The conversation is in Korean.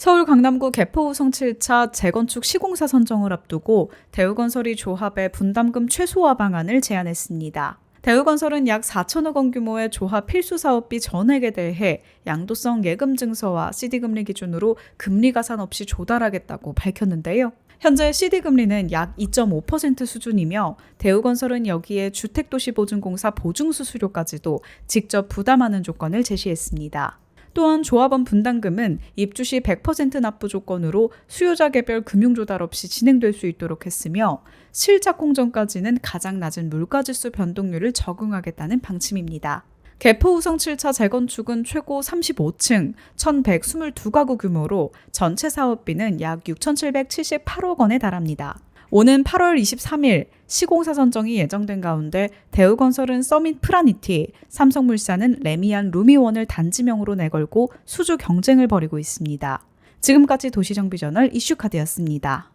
서울 강남구 개포우성 7차 재건축 시공사 선정을 앞두고 대우건설이 조합의 분담금 최소화 방안을 제안했습니다. 대우건설은 약 4천억 원 규모의 조합 필수 사업비 전액에 대해 양도성 예금 증서와 CD 금리 기준으로 금리 가산 없이 조달하겠다고 밝혔는데요. 현재 CD 금리는 약 2.5% 수준이며 대우건설은 여기에 주택도시보증공사 보증수수료까지도 직접 부담하는 조건을 제시했습니다. 또한 조합원 분담금은 입주 시 100% 납부 조건으로 수요자 개별 금융 조달 없이 진행될 수 있도록 했으며 실착 공정까지는 가장 낮은 물가지수 변동률을 적용하겠다는 방침입니다. 개포우성 7차 재건축은 최고 35층 1122가구 규모로 전체 사업비는 약 6,778억 원에 달합니다. 오는 8월 23일 시공사 선정이 예정된 가운데 대우건설은 서밋 프라니티, 삼성물산은 레미안 루미원을 단지명으로 내걸고 수주 경쟁을 벌이고 있습니다. 지금까지 도시정비저널 이슈카드였습니다.